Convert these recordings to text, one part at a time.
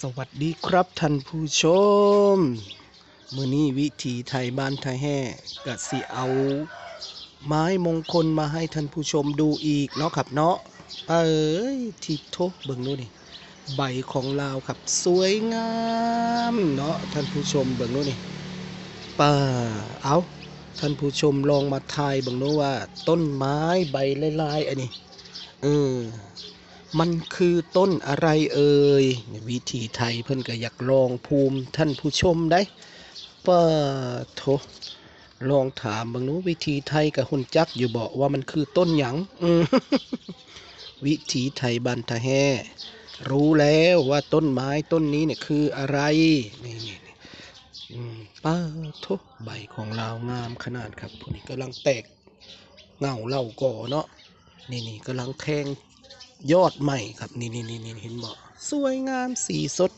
สวัสดีครับท่านผู้ชม มือนี้วิถีไทยบ้านไทยแห่กะสิเอา ไม้มงคลมาให้ท่านผู้ชมดูอีกเนาะครับเนาะเอ้ยทิโทเบิ่งดูนี่ใบของลาวครับสวยงามเนาะท่านผู้ชมเบิ่งดูนี่ป่าเอาท่านผู้ชมลองมาทายเบิ่งดูว่า ต้นไม้ใบลายๆอันนี้เออ มันคือต้นอะไรเอ่ยวิธีไทยเพิ่นก็อยากลองภูมิท่านผู้ชมได้ป้าโทลองถามบางนูวิธีไทยกับหุ่นจักอยู่บอกว่ามันคือต้นหยังอืวิถีไทยบันทะแฮรู้แล้วว่าต้นไม้ต้นนี้เนี่ยคืออะไรนี่นี่ป้าโทใบของเรางามขนาดครับพวกนี้กำลังแตกเงาเล่าก่อเนาะนี่นี่กำลังแทง ยอดใหม่ครับนี่นี่นี่นี่เห็นบ่สวยงามสีสด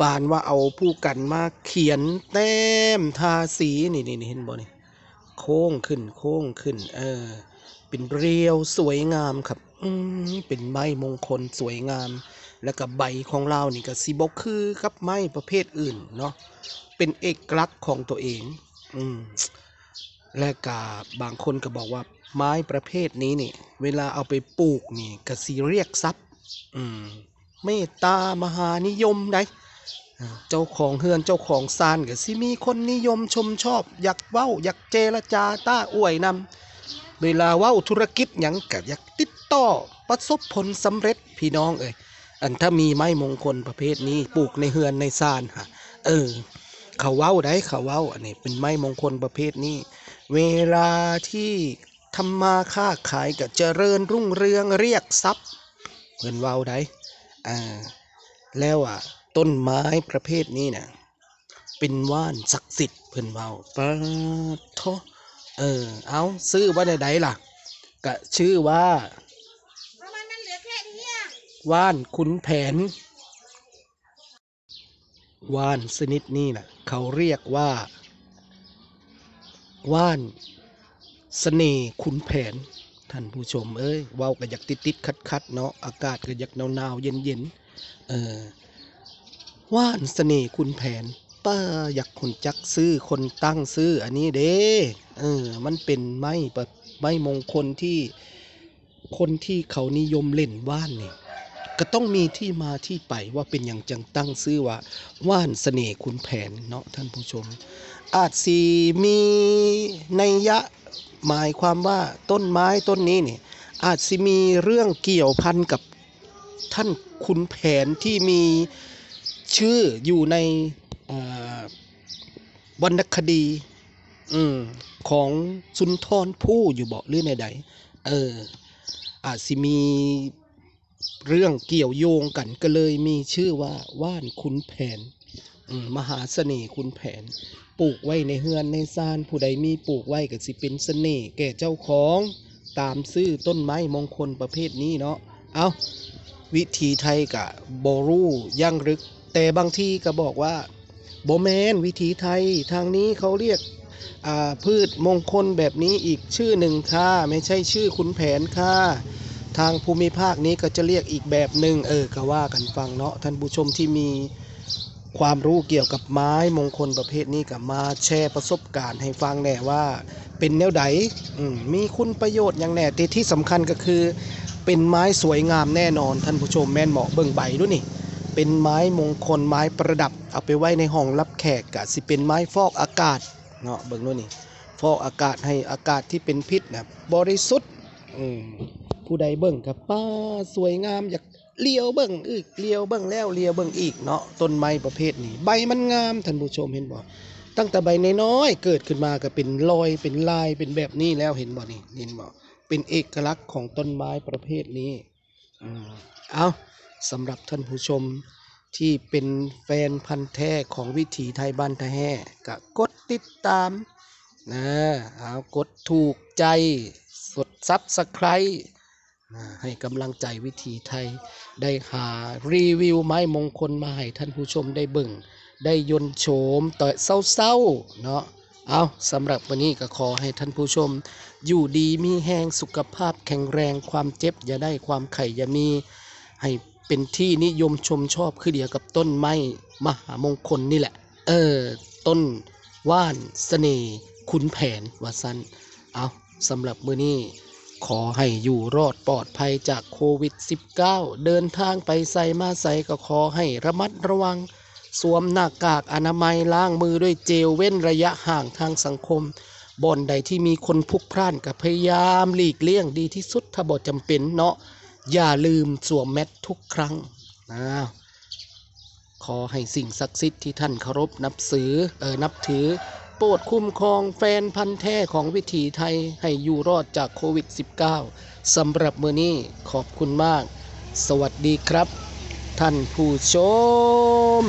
ปานว่าเอาผู้กันมาเขียนแต้มทาสีนี่นี่นี่เห็นบ่นี่โค้งขึ้นโค้งขึ้น เออ เป็นเรียวสวยงามครับ อืมเป็นไม้มงคลสวยงาม แล้วก็ใบของเรานี่ก็สิบกคือครับไม้ประเภทอื่นเนาะเป็นเอกลักษณ์ของตัวเอง อืมและกาบางคนก็บอกว่า ไม้ประเภทนี้นี่ เวลาเอาไปปลูกนี่ก็สิเรียกทรัพย์อืมเมตตามหานิยมไดเจ้าของเฮือนเจ้าของซานก็สิมีคนนิยมชมชอบ อยากเว้า อยากเจรจาต้าอวยนำเวลาเว้าธุรกิจหยังก็อยากติดต่อประสบผลสำเร็จพี่น้องเอ้ยอันถ้ามีไม้มงคลประเภทนี้ปลูกในเฮือนในซานฮะเออ เขาเว้าได้เขาเว้าอันนี้เป็นไม้มงคลประเภทนี้ เวลาที่ ทำมาค้าขายก็เจริญรุ่งเรืองเรียกทรัพย์เพิ่นเว้าได้อ่าแล้วอะต้นไม้ประเภทนี้น่ะเป็นว่านศักดิ์สิทธิ์เพิ่นเว้าปะโทเออเอาซื้อว่าใดๆล่ะก็ชื่อว่าเพรานมันเหลือแค่นี้อะว่านขุนแผน ว่านชนิดนี้น่ะ เขาเรียกว่า ว่าน เสน่ห์ขุนแผน ท่านผู้ชมเอ้ยว้าวก็อยากติดติดคัดคัดๆเนาะอากาศก็อยากหนาวหนาวเย็นเย็นๆเออว่านเสน่ห์ขุนแผนป้าอยากคนจักซื้อคนตั้งซื้ออันนี้เด้เออมันเป็นไม้ประไม้มงคลที่คนที่เขานิยมเล่นว่านนี่ก็ต้องมีที่มาที่ไปว่าเป็นอย่างจังตั้งซื้อว่าว่านเสน่ห์ขุนแผนเนาะท่านผู้ชม อาจสีมีนัยยะ หมายความว่าต้นไม้ต้นนี้เนี่ยอาจสิมีเรื่องเกี่ยวพันกับท่านขุนแผนที่มีชื่ออยู่ในวรรณคดีอของสุนทรภู่อยู่บอกหรือในใดเออ อาจสิมีเรื่องเกี่ยวโยงกันก็เลยมีชื่อว่าว่านขุนแผน มหาเสน่ห์คุณแผน ปลูกไว้ในเฮือนในซานผู้ใดมีปลูกไว้ก็สิเป็นเสน่ห์แก่เจ้าของตามซื้อต้นไม้มงคลประเภทนี้เนาะเอาวิธีไทยกะบรูยั่งรึก แต่บางทีก็บอกว่าโบแมนวิธีไทยทางนี้เขาเรียกพืชมงคลแบบนี้อีกชื่อหนึ่งค่ะ ไม่ใช่ชื่อคุณแผนค่ะ ทางภูมิภาคนี้ก็จะเรียกอีกแบบหนึ่งเออก็ว่ากันฟังเนาะท่านผู้ชมที่มี ความรู้เกี่ยวกับไม้มงคลประเภทนี้กับมาแชร์ประสบการณ์ให้ฟังแน่ว่าเป็นแนวใดมีคุณประโยชน์อย่างแน่แต่ที่สำคัญก็คือ เป็นไม้สวยงามแน่นอนท่านผู้ชมแม่นเหมาะเบิ่งใบด้วยนี่ เป็นไม้มงคลไม้ประดับ เอาไปไว้ในห้องรับแขกกะสิเป็นไม้ฟอกอากาศเนาะเบิ่งด้วยนี่ ฟอกอากาศให้อากาศที่เป็นพิษนะบริสุทธิ์อืม ผู้ใดเบิ่งกับป้าสวยงามอยากเลียวเบิ่งอีกเลียวเบิ่งแล้วเลียวเบิ่งอีกเนาะต้นไม้ประเภทนี้ ใบมันงามท่านผู้ชมเห็นบ่ตั้งแต่ใบน้อยๆเกิดขึ้นมาก็เป็นรอยเป็นลายเป็นแบบนี้แล้วเห็นบ่นี่เห็นบ่เป็นเอกลักษณ์ของต้นไม้ประเภทนี้อืมเอาสำหรับท่านผู้ชมที่เป็นแฟนพันธุ์แท้ของวิถีไทยบ้านไทยแห่ก็กดติดตามนะเอากดถูกใจกดซับสไครต์ ให้กำลังใจวิถีไทย ได้หารีวิวไม้มงคลมาให้ท่านผู้ชมได้เบิ่ง ได้ยนโฉมต่อเศร้าๆเนาะเอาสำหรับวันนี้ก็ขอให้ท่านผู้ชม อยู่ดีมีแหงสุขภาพแข็งแรงความเจ็บอย่าได้ความไข่อย่ามี ให้เป็นที่นิยมชมชอบคือเดียวกับต้นไม้มหามงคลนี่แหละ เออ ต้นว่านเสน่ห์ขุนแผนว่าสันเอาสำหรับมือนี้ ขอให้อยู่รอดปลอดภัยจากโควิด -19 เดินทางไปใส่มาใส่ก็ขอให้ระมัดระวัง สวมหน้ากากอนามัยล้างมือด้วยเจลเว้นระยะห่างทางสังคมบ่อนใดที่มีคนพลุกพล่านก็พยายามหลีกเลี่ยงดีที่สุดถ้าบ่จำเป็นเนาะอย่าลืมสวมแมสทุกครั้งนะขอให้สิ่งศักดิ์สิทธิ์ที่ท่านเคารพนับสือเออนับถือ โปรดคุ้มครองแฟนพันธ์แท้ของวิถีไทยให้อยู่รอดจากโควิด -19 สำหรับมือนี้ขอบคุณมาก สวัสดีครับ ท่านผู้ชม